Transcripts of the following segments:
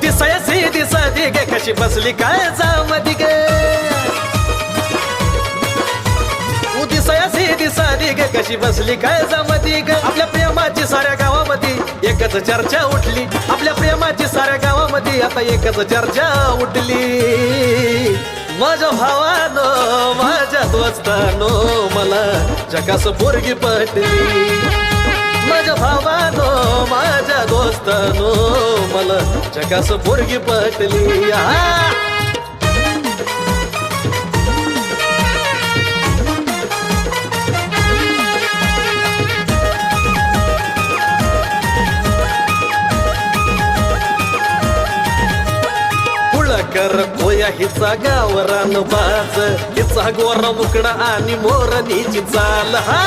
सीधी साधी गे कशी बसली काय जामती गे उदिसया सीधी साधी गे कशी बसली काय जमती ग आपल्या प्रेमाची साऱ्या गावामध्ये एकच चर्चा उठली. आपल्या प्रेमाची साऱ्या गावामध्ये आता एकच चर्चा उठली. माझ्या भावानो माझ्या दोस्तानो मला जगास पोरगी पटली. माझ्या भावानो माझ्या दोस्तानो मला जगास पोरगी पटली. आ कुळकर कोया हिचा गावरान बाज हिचा गोरा मुकडा आणि मोरणीची चाल. हा.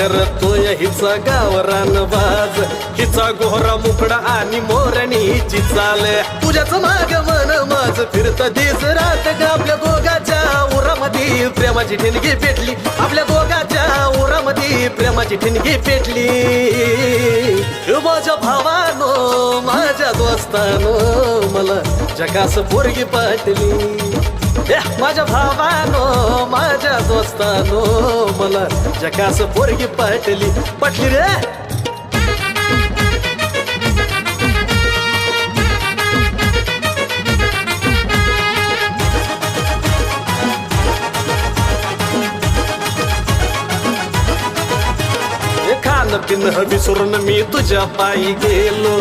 करतोय हिचा गावरान बाज हिचा गोरा मुकडा आणि मोरणीची चाल. तुझ्याच माग मन माझ फिरत दिस रात. ग आपल्या दोघाच्या उरामध्ये प्रेमाची ठिणगी पेटली. आपल्या दोघाच्या उरामध्ये प्रेमाची ठिणगी पेटली. माझ्या भावानो माझ्या दोस्तानो मला जगास पोरगी पाटली. माझ्या भावानो माझ्या दोस्तानो मला जगास पोरगी पटली पटली रे. खान पिन विसरून मी तुझ्या पायी गेलो.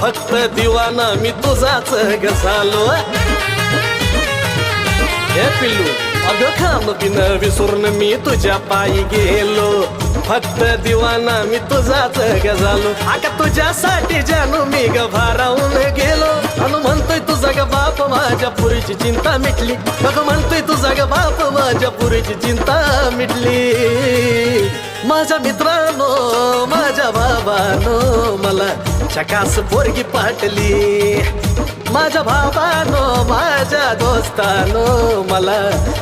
फक्त दिवाना मी तुझाच घसालो. हे पिल्लू अगं खान पिन विसरून मी तुझ्या पायी गेलो फक्त दिवाना मी तुझाच गजालो अगं तुझ्यासाठी जानू मी ग भारावून गेलो अनु म्हणतोय तुझा ग बाप माझ्या पुरीची चिंता मिटली बघ म्हणतोय तुझा ग बाप माझ्या पुरीची चिंता मिटली माझ्या मित्रांनो माझ्या बाबानो मला चकास पोरगी पाटली माझ्या भावानो माझ्या दोस्तानो मला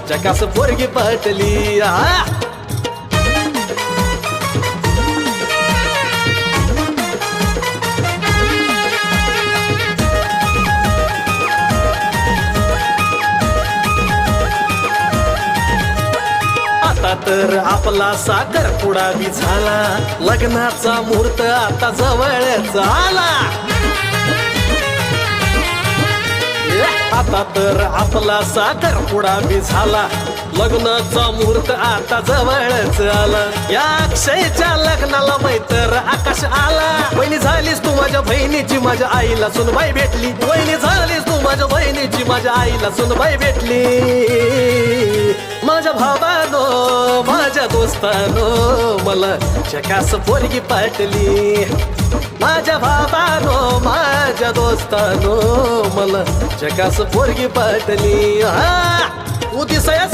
चकास पोरगी पटली. आता तर आपला साखर पुडा बी झाला. लग्नाचा मुहूर्त आता जवळच आला. आता तर आपला साखर पुडा बी झाला. लग्नाचा मुहूर्त आता जवळच आला. या अक्षयच्या लग्नाला मैत्र आकाश आला. बहिणी झालीस तू माझ्या बहिणीची माझ्या आईला सुनबाई भेटली. बहिणी झालीस तू माझ्या बहिणीची माझ्या आईला सुनबाई भेटली. माझ्या भावानो माझ्या दोस्तानो मला चकास पोरगी पाटली माझ्या भावानो माझ्या दोस्तानो मला चकास पोरगी पाटली हा उदिसया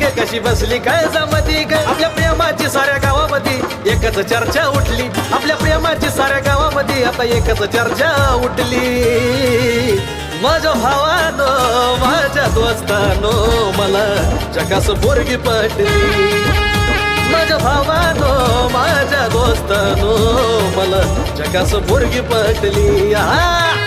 ग कशी बसली काय जमती ग? आपल्या प्रेमाची साऱ्या गावामध्ये एकच चर्चा उठली. आपल्या प्रेमाची साऱ्या गावामध्ये आता एकच चर्चा उठली. माझ्या भावानो माझ्या दोस्तानो मला जगास पोरगी पटली माझ्या भावानो माझ्या दोस्तानो मला जगास पोरगी पटली हा